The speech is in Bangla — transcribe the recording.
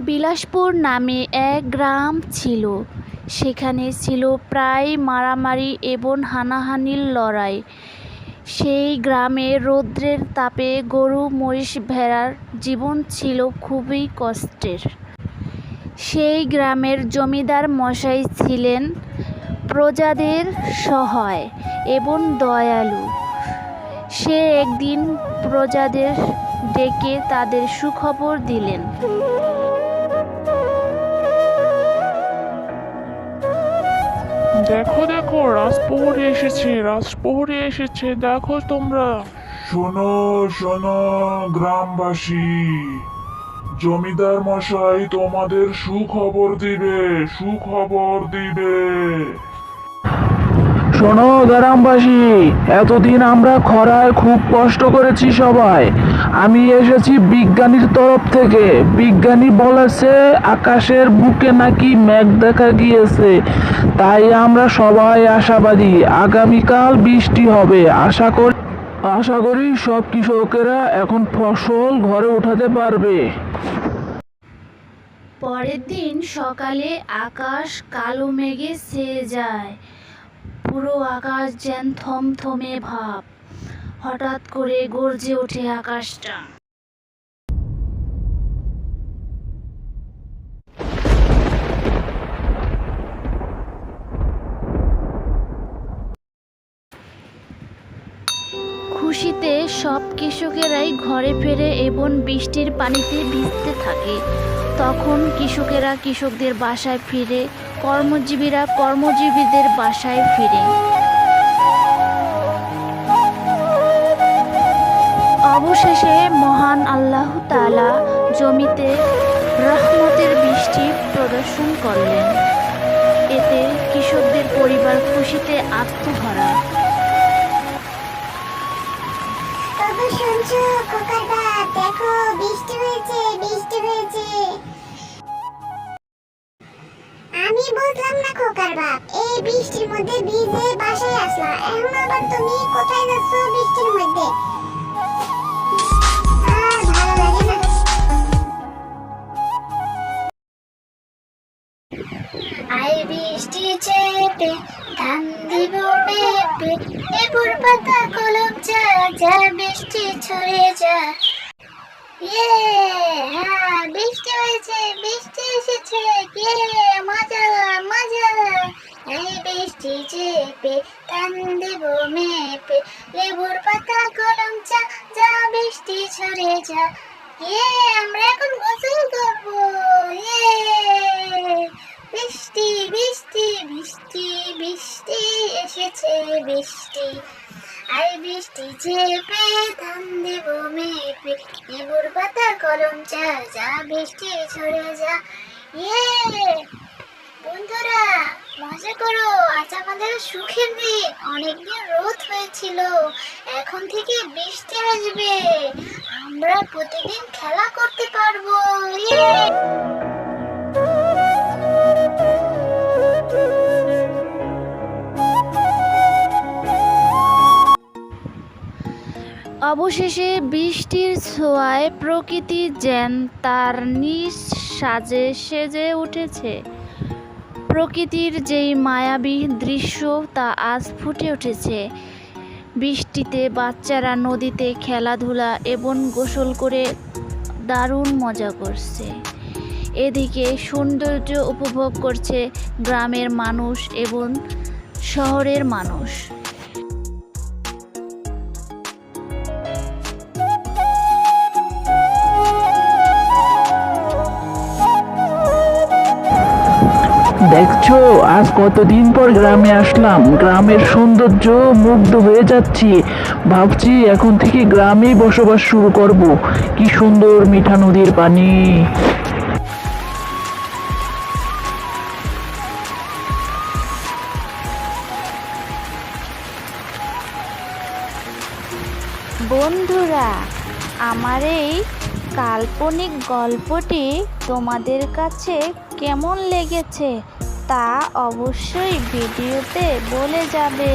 বিলাসপুর নামে এক গ্রাম ছিল। সেখানে ছিল প্রায় মারামারি এবং হানাহানির লড়াই। সেই গ্রামে রৌদ্রের তাপে গরু, মহিষ ভেড়ার জীবন ছিল খুবই কষ্টের। সেই গ্রামের জমিদার মশাই ছিলেন প্রজাদের সহায় এবং দয়ালু। সে একদিন প্রজাদের ডেকে তাদের সুখবর দিলেন। দেখো দেখো, রাজপ্রহরী এসেছে রাজপ্রহরী এসেছে, দেখো তোমরা। শোনো শোনো, গ্রামবাসী, জমিদার মশাই তোমাদের সুখবর দিবে সুখবর দিবে। শোনো গ্রামবাসী, এতদিন আমরা খরায় খুব কষ্ট করেছি সবাই। আমি এসেছি বিজ্ঞানীর তরফ থেকে। বিজ্ঞানী বলেছে, আকাশের বুকে নাকি মেঘ দেখা গিয়েছে। তাই আমরা সবাই আশাবাদী। আগামীকাল বৃষ্টি হবে। আশা করি আশা করি সব কৃষকেরা এখন ফসল ঘরে উঠাতে পারবে। পরের দিন সকালে আকাশ কালো মেঘে ছেয়ে যায়। পুরো আকাশ যেন থমথমে ভাব। হঠাৎ করে গর্জে ওঠে আকাশটা। খুশিতে সব কৃষকেরাই ঘরে ফেরে এবং বৃষ্টির পানিতে ভিজতে থাকে। তখন কৃষকেরা কৃষকদের বাসায় ফিরে কর্মজীবীরা কর্মজীবীদের বাসায় ফিরে। অবশেষে মহান আল্লাহ তাআলা জমিতে রহমতের বৃষ্টি প্রদর্শন করলেন। এতে কৃষকদের পরিবার খুশিতে বাপ দেখো, বৃষ্টি হয়েছে বৃষ্টি হয়েছে। আমি বুঝলাম না, খোকার বাপ। এই বৃষ্টির মধ্যে ভিজে বাসায় আসলা। এখন আবার তুমি কোথায় যাচ্ছ বৃষ্টির মধ্যে? আই বৃষ্টি চেপে ধান দিব পেপে পাতা কলম যা যা বৃষ্টি ছড়ে যা। ইয়ে হ্যাঁ বৃষ্টি বৃষ্টি এসেছে ইয়ে মজা মজা। এই বৃষ্টি চেপে ধান দিব মেপে, লেবুর পাতা কলম চা, যা বৃষ্টি ছড়ে যা। ইয়ে আমরা এখন গোসল করব ইয়ে বৃষ্টি বৃষ্টি বৃষ্টি বৃষ্টি এসেছে, বৃষ্টি। আই বৃষ্টি চেপে ধান দেব মেপে লেবুর পাতা কলম চা, যা বৃষ্টি ছড়ে যা। ইয়ে! বন্ধুরা, মজা করো। আজ আমাদের সুখের দিন। অনেকদিন রোদ হয়েছিল। এখন থেকে বৃষ্টি আসবে। আমরা প্রতিদিন খেলা করতে পারব। ইয়ে! অবশেষে বৃষ্টির ছোঁয়ায় প্রকৃতি যেন তার নিজ সাজে সেজে উঠেছে। প্রকৃতির যেই মায়াবী দৃশ্য তা আজ ফুটে উঠেছে। বৃষ্টিতে বাচ্চারা নদীতে খেলাধুলা এবং গোসল করে দারুণ মজা করছে। এদিকে সৌন্দর্য উপভোগ করছে গ্রামের মানুষ এবং শহরের মানুষ। দেখছ? আজ কতদিন পর গ্রামে আসলাম। গ্রামের সৌন্দর্য মুগ্ধ হয়ে যাচ্ছি। ভাবছি এখন থেকে গ্রামেই বসবাস শুরু করব। কি সুন্দর মিঠা নদীর পানি। বন্ধুরা, আমার এই কাল্পনিক গল্পটি তোমাদের কাছে কেমন লেগেছে? তা অবশ্যই ভিডিওতে বলে যাবে।